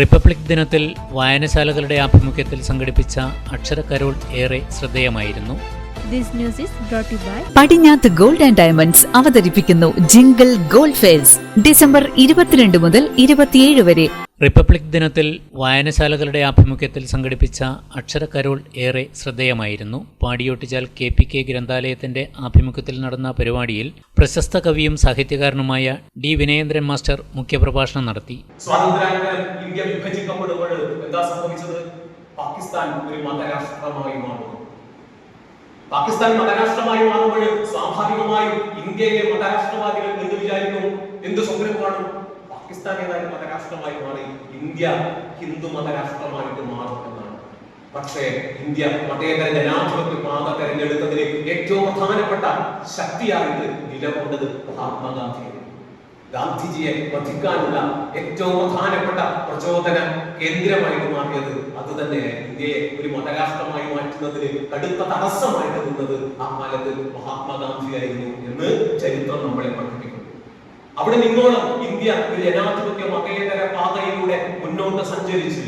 Republic ദിനത്തിൽ വായനശാലകളുടെ ആഭിമുഖ്യത്തിൽ സംഘടിപ്പിച്ച അക്ഷരക്കരോൾ ഏറെ ശ്രദ്ധേയമായിരുന്നു. This news is brought to you by Padinjath gold and diamonds അവതരിപ്പിക്കുന്നു ജിംഗിൾ ഗോൾഡ് ഫെയർസ്. ഡിസംബർ ഇരുപത്തിരണ്ട് മുതൽ ഇരുപത്തിയേഴ് വരെ റിപ്പബ്ലിക് ദിനത്തിൽ വായനശാലകളുടെ ആഭിമുഖ്യത്തിൽ സംഘടിപ്പിച്ച അക്ഷരക്കരോൾ ഏറെ ശ്രദ്ധേയമായിരുന്നു. പാടിയോട്ടിച്ചാൽ കെ പി കെ ഗ്രന്ഥാലയത്തിന്റെ ആഭിമുഖ്യത്തിൽ നടന്ന പരിപാടിയിൽ പ്രശസ്ത കവിയും സാഹിത്യകാരനുമായ ഡി വിനയേന്ദ്രൻ മാസ്റ്റർ മുഖ്യപ്രഭാഷണം നടത്തി. ഇന്ത്യ വിഭജിക്കപ്പെടുമ്പോൾ എന്താ സംഭവിച്ചത്? പാകിസ്ഥാൻ ഒരു മതരാഷ്ട്രമായി പാകിസ്ഥാൻ മതരാഷ്ട്രമായി മാറുമ്പോൾ സ്വാഭാവികമായും ഇന്ത്യയിലെ എന്ത് വിചാരിക്കും? എന്ത് സ്വപ്നം കാണും? പാകിസ്ഥാൻ ഏതായാലും മതരാഷ്ട്രമായി മാറി ഇന്ത്യ ഹിന്ദു മതരാഷ്ട്രമായിട്ട് മാറും എന്നാണ്. പക്ഷേ ഇന്ത്യ മതേതര ജനാധിപത്യ പാത തെരഞ്ഞെടുത്തതിന് ഏറ്റവും പ്രധാനപ്പെട്ട ശക്തിയായിട്ട് നിലകൊണ്ടത് മഹാത്മാഗാന്ധിയാണ്. ഗാന്ധിജിയെ വധിക്കാനുള്ള ഏറ്റവും പ്രധാനപ്പെട്ട പ്രചോദന കേന്ദ്രമായിട്ട് മാറിയത് അത് തന്നെ ഇന്ത്യയെ ഒരു മതരാഷ്ട്രമായി മാറ്റുന്നതിന് കടുത്ത തടസ്സമായിട്ട് നിന്നത് ആ കാലത്ത് മഹാത്മാഗാന്ധിയായിരുന്നു എന്ന് ചരിത്രം നമ്മളെ പഠിപ്പിക്കുന്നു. അവിടെ നിന്നോളം ഇന്ത്യ ഒരു ജനാധിപത്യ മതേതര പാതയിലൂടെ മുന്നോട്ട് സഞ്ചരിച്ച്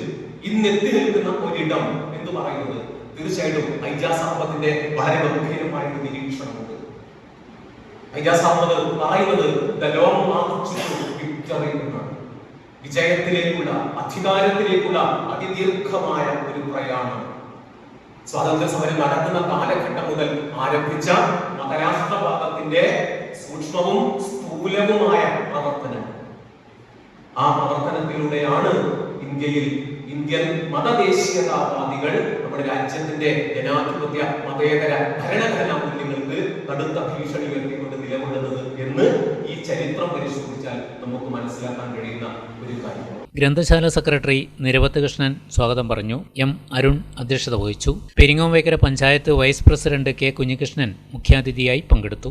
ഇന്ന് എത്തി നിൽക്കുന്ന ഒരിടം എന്ന് പറയുന്നത് തീർച്ചയായിട്ടും ഐജാസ് അഹമ്മദിന്റെ വളരെ ഗംഭീരമായ ഒരു നിരീക്ഷണമുണ്ട്. ഐജാസ് അഹമ്മദ് പറയുന്നത് ദ ലോങ് എന്നാണ്. വിജയത്തിലേക്കുള്ള അധികാരത്തിലേക്കുള്ള അതിദീർഘമായ ഒരു പ്രയാണം. സ്വാതന്ത്ര്യ സമരം നടക്കുന്ന കാലഘട്ടം മുതൽ ആരംഭിച്ച മതരാഷ്ട്രവാദത്തിന്റെ സൂക്ഷ്മവും സ്ഥൂലവുമായ പ്രവർത്തനം. ആ പ്രവർത്തനത്തിലൂടെയാണ് ഇന്ത്യയിൽ ഇന്ത്യൻ മതദേശീയതാവാദികൾ നമ്മുടെ രാജ്യത്തിന്റെ ജനാധിപത്യ മതേതര ഭരണഘടനാ മൂല്യങ്ങൾക്ക് കടുത്ത ഭീഷണി ഉയർത്തിക്കൊണ്ട് നിലകൊള്ളുന്നത് എന്ന് ഈ ചരിത്രം പരിശോധിച്ചാൽ നമുക്ക് മനസ്സിലാക്കാൻ കഴിയുന്ന ഒരു കാര്യം ഗ്രന്ഥശാല സെക്രട്ടറി നിരവത്ത് കൃഷ്ണൻ സ്വാഗതം പറഞ്ഞു. എം അരുൺ അധ്യക്ഷത വഹിച്ചു. Peringomevayakkara panchayat vice president K Kunhikrishnan മുഖ്യാതിഥിയായി പങ്കെടുത്തു.